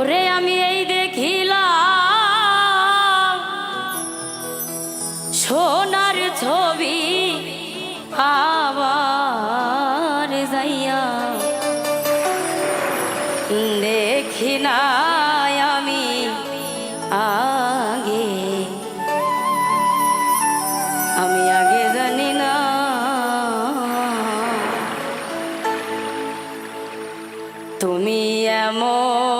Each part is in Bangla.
ওরে আমি এই দেখিলাম সোনার ছবি আবার যাইয়া দেখি নাই আমি আগে। আমি আগে জানি না। তুমি এমন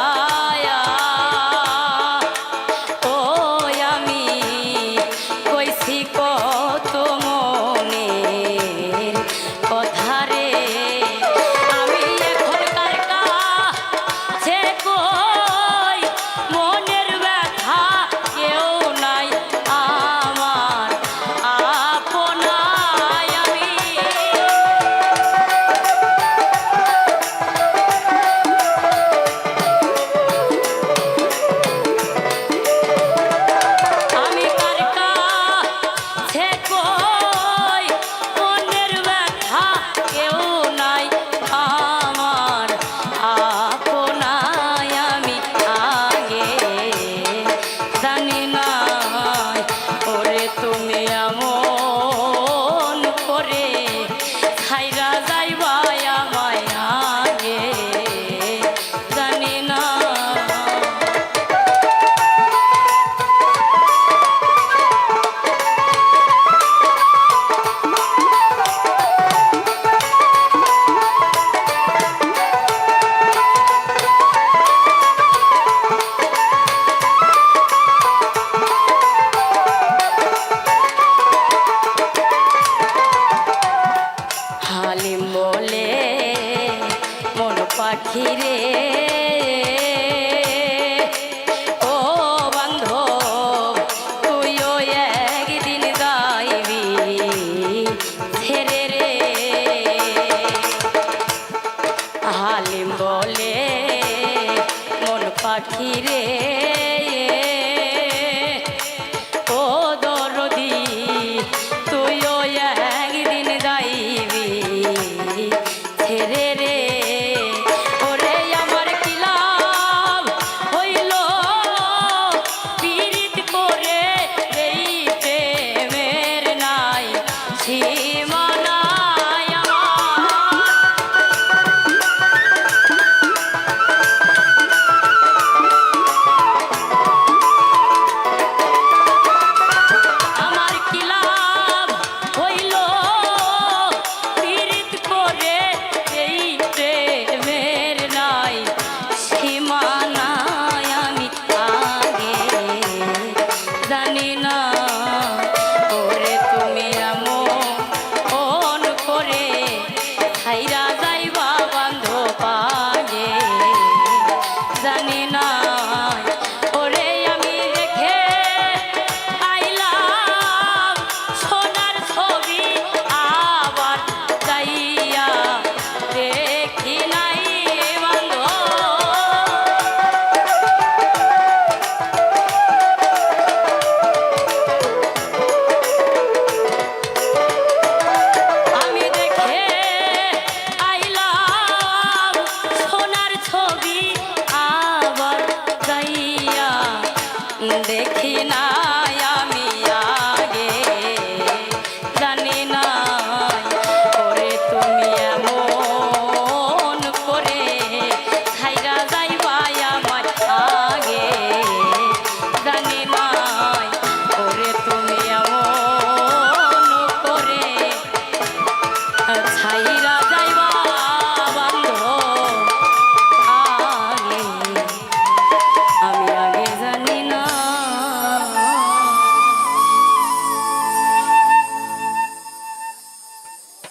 মন